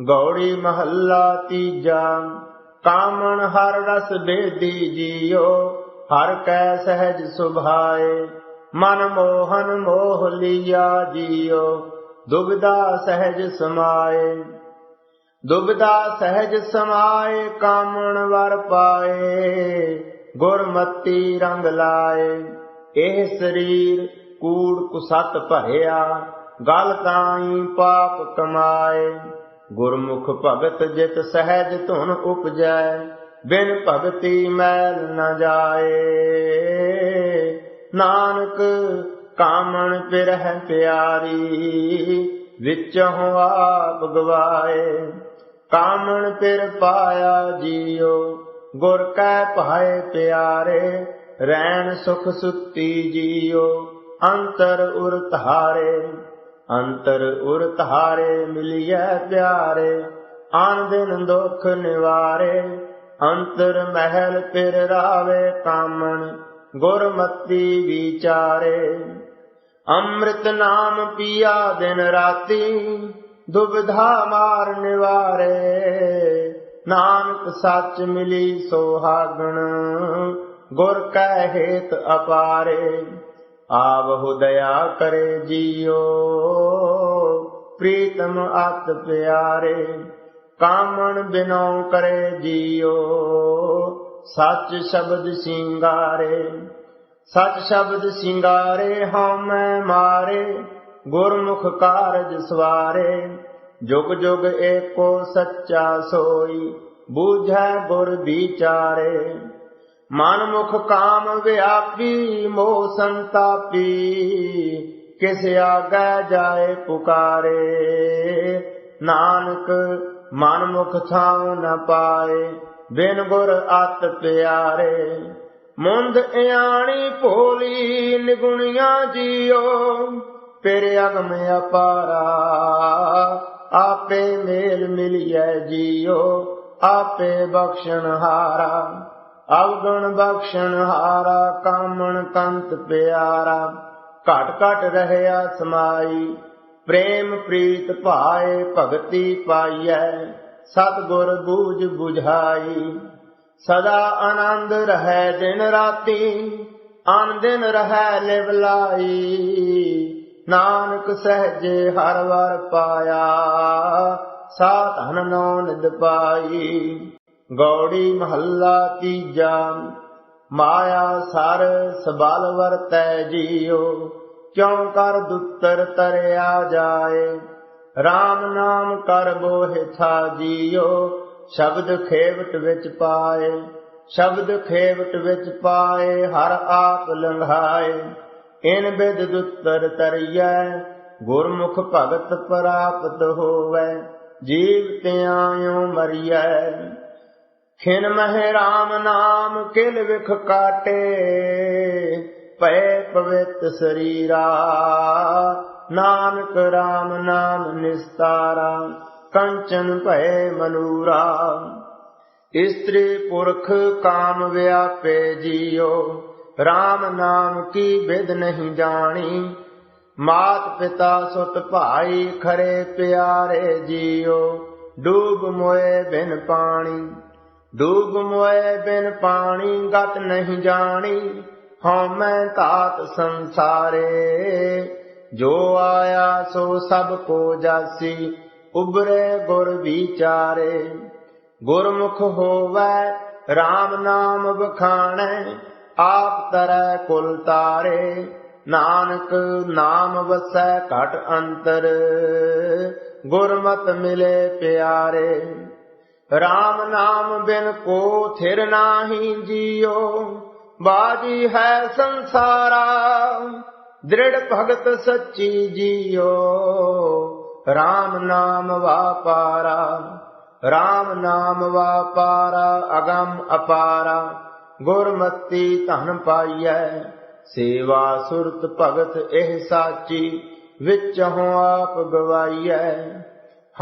ਗੌੜੀ ਮਹੱਲਾ ਤੀਜਾ, ਕਾਮਣ ਹਰ ਰਸ ਬੇਦੀ ਜੀਓ, ਹਰ ਕੈ ਸਹਿਜ ਸੁਭਾਏ, ਮਨ ਮੋਹਨ ਮੋਹ ਲੀਆ ਜੀਓ, ਦੁਬਿਧਾ ਸਹਿਜ ਸਮਾਏ। ਦੁਬਿਧਾ ਸਹਿਜ ਸਮਾਏ, ਕਾਮਣ ਵਰ ਪਾਏ, ਗੁਰਮਤੀ ਰੰਗ ਲਾਏ। ਇਹ ਸਰੀਰ ਕੂੜ ਕੁਸਤ ਭਰਿਆ, ਗਲ ਤਾਈ ਪਾਪ ਕਮਾਏ। ਗੁਰਮੁਖ ਭਗਤ ਜਿਤ ਸਹਿਜ ਧੁਨ ਉਪਜੈ, ਬਿਨ ਭਗਤੀ ਮੈਲ ਨ ਜਾਏ। ਨਾਨਕ ਕਾਮਣ ਪਿਰਹਿ ਪਿਆਰੀ, ਵਿੱਚੋਂ ਆਪ ਗਵਾਏ। ਕਾਮਣ ਪਿਰ ਪਾਇਆ ਜੀਓ ਗੁਰ ਕੈ ਭਾਏ ਪਿਆਰੇ ਰਹਿਣ ਸੁਖ ਸੁਤੀ ਜੀਓ ਅੰਤਰ ਉਰ ਧਾਰੇ। ਅੰਤਰ ਉਰ ਧਾਰੇ ਮਿਲਿਐ ਪਿਆਰੇ, ਆਨ ਦਿਨ ਦੁਖ ਨਿਵਾਰੇ, ਅੰਤਰ ਮਹਿਲ ਪਿਰ ਰਾਵੇ ਕਾਮਣ, ਗੁਰਮਤੀ ਵਿਚਾਰੇ। ਅੰਮ੍ਰਿਤ ਨਾਮ ਪੀਆ ਦਿਨ ਰਾਤੀ, ਦੁਬਧਾ ਮਾਰ ਨਿਵਾਰੇ। ਨਾਨਕ ਸੱਚ ਮਿਲੀ ਸੋਹਾਗਣ, ਗੁਰ ਕਹਿ ਹੇਤ ਅਪਾਰੇ। ਆਵਹੁ ਦਇਆ ਕਰੇ ਜੀਓ, ਪ੍ਰੀਤਮ ਅਤ ਪਿਆਰੇ, ਕਾਮਣ ਬਿਨੋ ਕਰੇ ਜੀਓ। ਸੱਚ ਸ਼ਬਦ ਸਿੰਗਾਰੇ, ਸੱਚ ਸ਼ਬਦ ਸਿੰਗਾਰੇ ਹਉਮੈ ਮਾਰੇ, ਗੁਰਮੁਖ ਕਾਰਜ ਸਵਾਰੇ। ਜੁਗ ਜੁਗ ਏਕੋ ਸੱਚਾ ਸੋਈ, ਬੂਝੈ ਗੁਰ ਵਿਚਾਰੇ। ਮਨ ਮੁਖ ਕਾਮ ਵਿਆਪੀ ਮੋਹ ਸੰਤਾਪੀ ਕਿਸ ਆਗੈ ਜਾਏ ਪੁਕਾਰੇ। ਨਾਨਕ, ਮਨ ਮੁਖ ਥਾਉ ਨ ਪਾਏ, ਬਿਨ ਗੁਰ ਅਤ ਪਿਆਰੇ। ਮੁੰਦ ਇਆਣੀ ਭੋਲੀ, ਨਿਗੁਣੀਆਂ ਜੀਓ ਤੇਰੇ ਅਗਮ ਅਪਾਰਾ, ਆਪੇ ਮੇਲ ਮਿਲਿਐ ਜੀਓ, ਆਪੇ ਬਖਸ਼ਣ ਹਾਰਾ। ਅਵਗੁਣ ਬਖਸ਼ਣ ਹਾਰਾ, ਕਾਮਣ ਕੰਤ ਪਿਆਰਾ। ਘਟ ਘਟ ਰਹਿਆ ਸਮਾਈ ਪ੍ਰੇਮ ਪ੍ਰੀਤ ਭਾਏ ਭਗਤੀ ਪਾਈਐ। ਸਤਿਗੁਰ ਬੂਝ 부ਝਾਈ ਸਦਾ ਆਨੰਦ ਰਹੈ ਦਿਨ ਰਾਤੀ ਆਨ ਦਿਨ ਰਹੈ ਲਿਵਲਾਈ ਨਾਨਕ ਸਹਜੇ ਹਰ ਵਰ ਪਾਇਆ ਸਾ ਧਨ ਨੋ ਨਿਦ ਪਾਈ। ਗੌੜੀ ਮਹੱਲਾ ਤੀਜਾ, ਮਾਇਆ ਸਰ ਸਬਲ ਵਰਤੈ ਜੀਓ ਕਿਉ ਕਰ ਦੁੱਤਰ ਤਰਿਆ ਜਾਏ? RAM ਨਾਮ ਕਰ ਬੋਹਿ ਥਾ ਜੀਓ ਸ਼ਬਦ ਖੇਵਟ ਵਿੱਚ ਪਾਏ, ਸ਼ਬਦ ਖੇਵਟ ਵਿੱਚ ਪਾਏ, ਹਰ ਆਪ ਲੰਘਾਏ। ਇਨ ਬਿਦ ਦੁੱਤਰ ਤਰਿਐ, ਗੁਰਮੁਖ ਭਗਤ ਪ੍ਰਾਪਤ ਹੋਵੇ, ਜੀਵ ਤਿਆਇਓ ਮਰੀਐ। ਖਿਨ ਮਹਿ ਰਾਮ ਨਾਮ ਕਿਲ ਵਿਖ ਕਾਟੇ ਪਏ ਪਵਿੱਤ ਸਰੀਰਾ। ਨਾਨਕ ਰਾਮ ਨਾਮ ਨਿਸਤਾਰਾ, ਕੰਚਨ ਭੈ ਮਨੂਰਾ। ਇਸਤਰੀ ਪੁਰਖ ਕਾਮ ਵਿਆਪੇ ਜੀਓ RAM ਨਾਮ ਕੀ ਵਿਦ ਨਹੀਂ ਜਾਣੀ। ਮਾਤ ਪਿਤਾ ਸੁਤ ਭਾਈ ਖਰੇ ਪਿਆਰੇ ਜੀਓ, ਡੂਬ ਮੋਏ ਬਿਨ ਪਾਣੀ। ਡੂਬ ਮੋਏ ਬਿਨ ਪਾਣੀ, ਗਤ ਨਹੀਂ ਜਾਣੀ। ਹਉ ਮੈਂ ਧਾਤ ਸੰਸਾਰੇ, ਜੋ ਆਇਆ ਸੋ ਸਭ ਕੋ ਜਾਸੀ ਉਬਰੇ ਗੁਰ ਵਿਚਾਰੇ। ਗੁਰਮੁਖ ਹੋਵੇ RAM ਨਾਮ ਬਖਾਣੈ ਆਪ ਤਰੈ ਕੁਲ ਤਾਰੇ। ਨਾਨਕ ਨਾਮ ਵਸੈ ਘਟ ਅੰਤਰ, ਗੁਰਮਤ ਮਿਲੇ ਪਿਆਰੇ। RAM ਨਾਮ ਬਿਨ ਕੋ ਥਿਰ ਨਾਹੀ ਜੀਓ। ਬਾਜੀ ਹੈ ਸੰਸਾਰਾ, ਦ੍ਰਿੜ ਭਗਤ ਸੱਚੀ ਜੀਓ। RAM ਨਾਮ ਵਾਪਾਰਾ RAM ਨਾਮ ਵਾਪਾਰਾ ਅਗੰਮ ਅਪਾਰਾ। ਗੁਰਮਤੀ ਧਨ ਪਾਈਐ, ਸੇਵਾ ਸੁਰਤ ਭਗਤ ਇਹ ਸਾਚੀ, ਵਿੱਚ ਹੋ ਆਪ ਗਵਾਈਐ।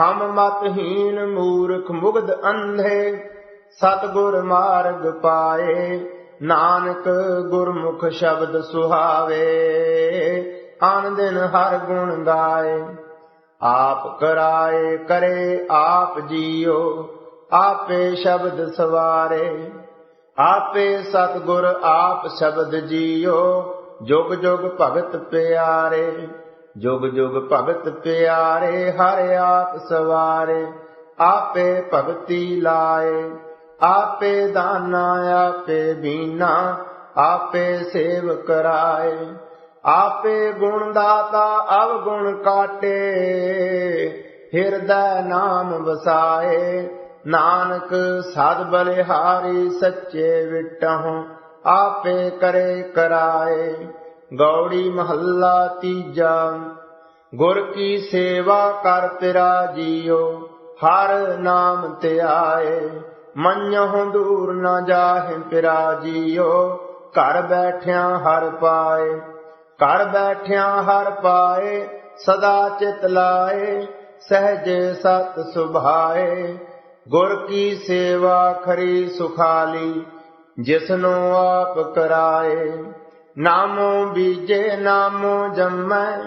ਹਮ ਮਤਹੀਨ ਮੂਰਖ ਮੁਗਧ ਅੰਧੇ, ਸਤਗੁਰ ਮਾਰਗ ਪਾਏ, ਨਾਨਕ ਗੁਰਮੁਖ ਸ਼ਬਦ ਸੁਹਾਵੇ ਆਨ ਦਿਨ ਹਰ ਗੁਣ ਗਾਏ। ਆਪ ਕਰਾਏ ਕਰੇ ਆਪ ਜੀਓ, ਆਪੇ ਸ਼ਬਦ ਸਵਾਰੇ, ਆਪੇ ਸਤਿਗੁਰ ਆਪ ਸ਼ਬਦ ਜੀਓ, ਜੁਗ ਜੁਗ ਭਗਤ ਪਿਆਰੇ। ਜੁਗ ਜੁਗ ਭਗਤ ਪਿਆਰੇ, ਹਰ ਆਪ ਸਵਾਰੇ, ਆਪੇ ਭਗਤੀ ਲਾਏ। ਆਪੇ ਦਾਨਾ, ਆਪੇ ਬੀਨਾ, ਆਪੇ ਸੇਵ ਕਰਾਏ। ਆਪੇ ਗੁਣ ਦਾਤਾ ਅਵ ਗੁਣ ਕਾਟੇ। ਹਿਰਦੈ ਨਾਮ ਵਸਾਏ। ਨਾਨਕ ਸਦ ਬਲਿਹਾਰੀ, ਸੱਚੇ ਵਿਟਹੁ, ਆਪੇ ਕਰੇ ਕਰਾਏ। ਗੌੜੀ ਮਹੱਲਾ ਤੀਜਾ। ਗੁਰ ਕੀ ਸੇਵਾ ਕਰ ਪਿਰਾ ਜੀਓ, ਹਰ ਨਾਮ ਧਿਆਏ ਮੰਨਹੁ ਦੂਰ ਨਾ ਜਾਹਿ ਪਿਰਾ ਜੀਓ, ਘਰ ਬੈਠਿਆਂ ਹਰ ਪਾਏ। ਘਰ ਬੈਠਿਆ ਹਰ ਪਾਏ, ਸਦਾ ਚਿਤ ਲਾਏ, ਸਹਜੇ ਸਤ ਸੁਭਾਏ। ਗੁਰ ਕੀ ਸੇਵਾ ਖਰੀ ਸੁਖਾਲੀ, ਜਿਸਨੂੰ ਆਪ ਕਰਾਏ। ਨਾਮੋ ਬੀਜੇ, ਨਾਮੋ ਜੰਮੈ,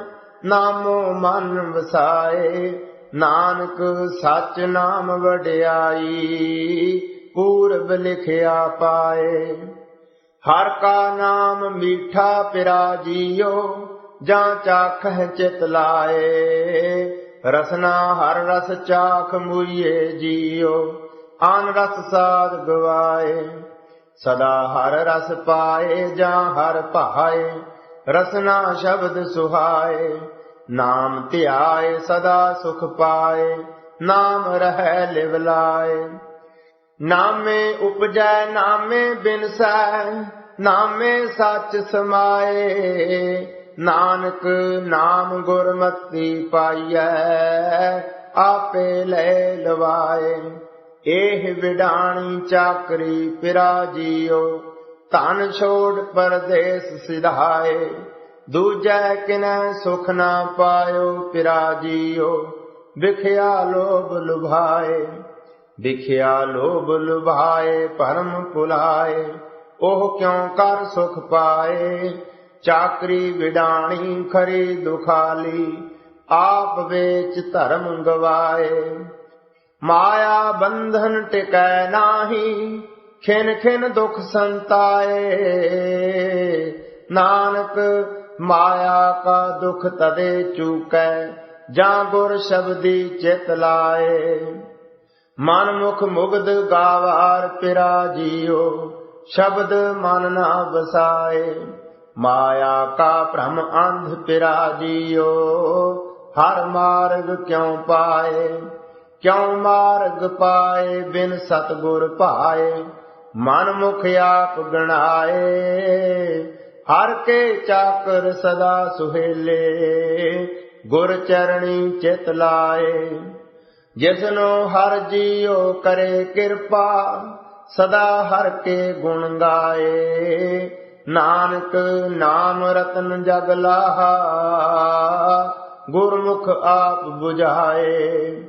ਨਾਮੋ ਮਨ ਵਸਾਏ, ਨਾਨਕ ਸਚ ਨਾਮ ਵਡਿਆਈ, ਪੂਰਬ ਲਿਖਿਆ ਪਾਏ। ਹਰ ਕਾ ਨਾਮ ਮੀਠਾ ਪਿਰਾ ਜੀਓ ਜਾਂ ਚਾਖਹਿ ਚਿਤ ਲਾਏ। ਰਸਨਾ ਹਰ ਰਸ ਚਾਖ ਮੁਈਏ ਜੀਓ, ਆਨ ਰਸ ਸਾਧ ਗਵਾਏ। ਸਦਾ ਹਰ ਰਸ ਪਾਏ ਜਾਂ ਹਰ ਭਾਏ, ਰਸਨਾ ਸ਼ਬਦ ਸੁਹਾਏ, ਨਾਮ ਧਿਆਏ, ਸਦਾ ਸੁਖ ਪਾਏ, ਨਾਮ ਰਹਿ ਲਿਵ ਲਾਏ। ਨਾਮੇ ਉਪਜੈ, ਨਾਮੇ ਬਿਨਸੈ, ਨਾਮੇ ਸੱਚ ਸਮਾਏ, ਨਾਨਕ ਨਾਮ ਗੁਰਮਤੀ ਪਾਈਐ, ਆਪੇ ਲੈ ਲਵਾਏ। ਇਹ ਵਿਡਾਣੀ ਚਾਕਰੀ ਪਿਰਾ ਜੀਓ। ਧਨ ਛੋੜ ਪਰਦੇਸ ਸਿਧਾਏ। ਦੂਜੈ ਕਿਨੈ ਸੁਖ ਨਾ ਪਾਇਓ ਪਿਰਾ ਜੀਓ। ਵਿਖਿਆ ਲੋਭ ਲੁਭਾਏ। ਵਿਖਿਆ ਲੋਭ ਲੁਭਾਏ, ਭਰਮ ਭੁਲਾਏ। ਉਹ ਕਿਉ ਕਰ ਸੁਖ ਪਾਏ? ਚਾਕਰੀ ਵਿਡਾਣੀ ਖਰੀ ਦੁਖਾਲੀ। ਆਪ ਵੇਚ ਧਰਮ ਗਵਾਏ। ਮਾਇਆ ਬੰਧਨ ਟਿਕੈ ਨਾਹੀ, ਖਿਨ ਖਿਨ ਦੁਖ ਸੰਤਾਏ। ਨਾਨਕ, ਮਾਇਆ ਕਾ ਦੁਖ ਤਦੇ ਚੂਕੈ, ਜਾਂ ਗੁਰ ਸ਼ਬਦੀ ਚਿਤ ਲਾਏ। ਮਨ ਮੁਖ ਮੁਗਧ ਗਾਵਾਰ ਪਿਰਾ ਜੀਓ, ਸ਼ਬਦ ਮਨ ਨਾ ਵਸਾਏ। ਮਾਇਆ ਕਾ ਭ੍ਰਮ ਅੰਧ ਪਿਰਾ ਜੀਓ, ਹਰ ਮਾਰਗ ਕਿਉ ਪਾਏ? ਕਿਉ ਮਾਰਗ ਪਾਏ ਬਿਨ ਸਤਗੁਰ ਭਾਏ, ਮਨ ਮੁਖ ਆਪ ਗਣਾਏ। ਹਰ ਕੇ ਚਾਕਰ ਸਦਾ ਸੁਹੇਲੇ, ਗੁਰ ਚਰਣੀ ਚਿਤ ਲਾਏ। ਜਿਸਨੋ ਹਰ ਜੀਉ ਕਰੇ ਕਿਰਪਾ, ਸਦਾ ਹਰ ਕੇ ਗੁਣ ਗਾਏ। ਨਾਨਕ ਨਾਮ ਰਤਨ ਜਗ ਲਾਹਾ, ਗੁਰਮੁਖ ਆਪ 부ਝਾਏ